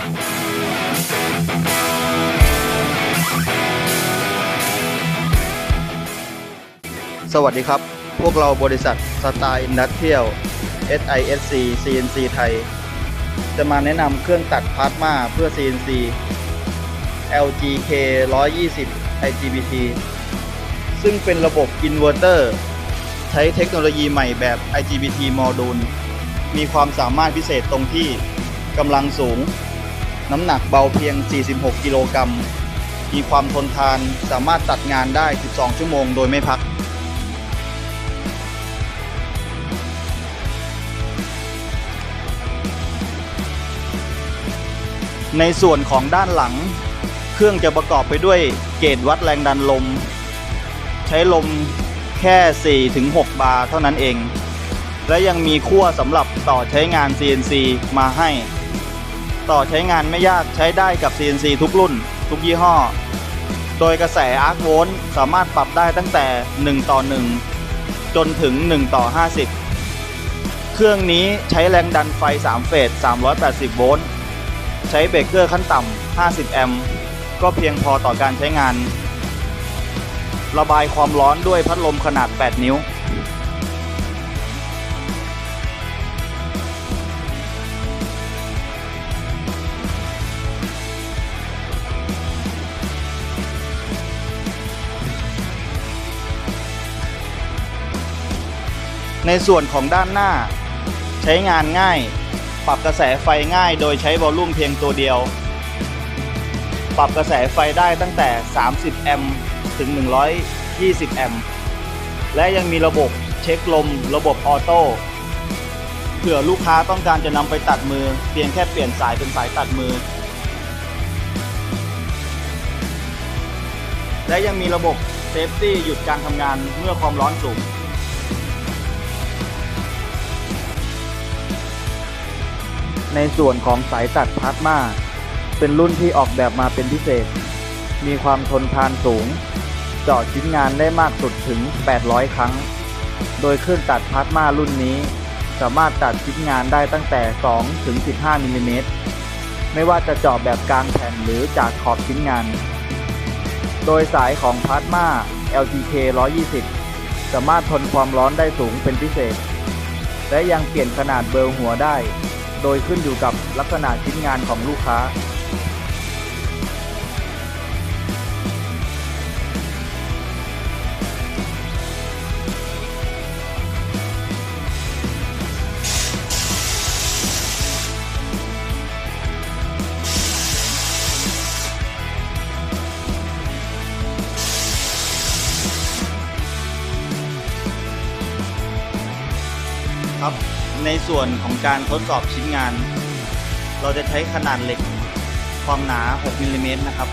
สวัสดีครับ พวกเราบริษัทสไตล์อินดัสเทรียล SISC CNC ไทย จะมาแนะนำเครื่องตัดพลาสมาเพื่อ CNC LGK 120 IGBT ซึ่งเป็นระบบอินเวอร์เตอร์ ใช้เทคโนโลยีใหม่แบบ IGBT โมดูลมีความสามารถพิเศษตรงที่กำลังสูง น้ำหนักเบาเพียง 46 กิโลกรัม มีความทนทานสามารถตัดงานได้ 12 ชั่วโมงโดยไม่พัก ในส่วนของด้านหลัง เครื่องจะประกอบไปด้วยเกจวัดแรงดันลม ใช้ลมแค่ 4-6 บาร์เท่านั้นเอง และยังมีขั้วสำหรับต่อใช้งาน CNC มาให้ ต่อใช้งานไม่ยากใช้ได้กับ CNC ทุกรุ่น ทุกยี่ห้อ โดยกระแสอาร์คโวลต์สามารถปรับได้ตั้งแต่ 1 ต่อ 1 จนถึง 1 ต่อ 50 เครื่องนี้ใช้แรงดันไฟ 3 เฟส 380 โวลต์ ใช้เบรกเกอร์ขั้นต่ำ 50 แอมป์ก็เพียงพอต่อการใช้งาน ระบายความร้อนด้วยพัดลมขนาด 8 นิ้ว ในส่วนของด้านหน้า ใช้งานง่าย ปรับกระแสไฟง่ายโดยใช้วอลลุ่มเพียงตัวเดียว ปรับกระแสไฟได้ตั้งแต่ 30 แอมป์ถึง 120 แอมป์และยังมีระบบเช็คลม ระบบออโต้เผื่อลูกค้าต้องการจะนำไปตัดมือ เพียงแค่เปลี่ยนสายเป็นสายตัดมือ และยังมีระบบเซฟตี้หยุดการทำงานเมื่อความร้อนสูง ในส่วนของสายตัดพลาสมา เป็นรุ่นที่ออกแบบมาเป็นพิเศษ มีความทนทานสูง เจาะชิ้นงานได้มากสุดถึง 800 ครั้ง โดยเครื่องตัดพลาสมารุ่นนี้ สามารถตัดชิ้นงานได้ตั้งแต่ 2 ถึง 15มิลลิเมตร ไม่ว่าจะเจาะแบบกลางแผ่นหรือจากขอบชิ้นงาน โดยสายของพลาสมา LTK 120 สามารถทนความร้อนได้สูงเป็นพิเศษ และยังเปลี่ยนขนาดเบอร์หัวได้ โดยขึ้นอยู่กับลักษณะชิ้นงานของลูกค้าครับ ในส่วนของการทดสอบชิ้นงาน เราจะใช้ขนาดเหล็กความหนา 6มิลลิเมตรนะครับ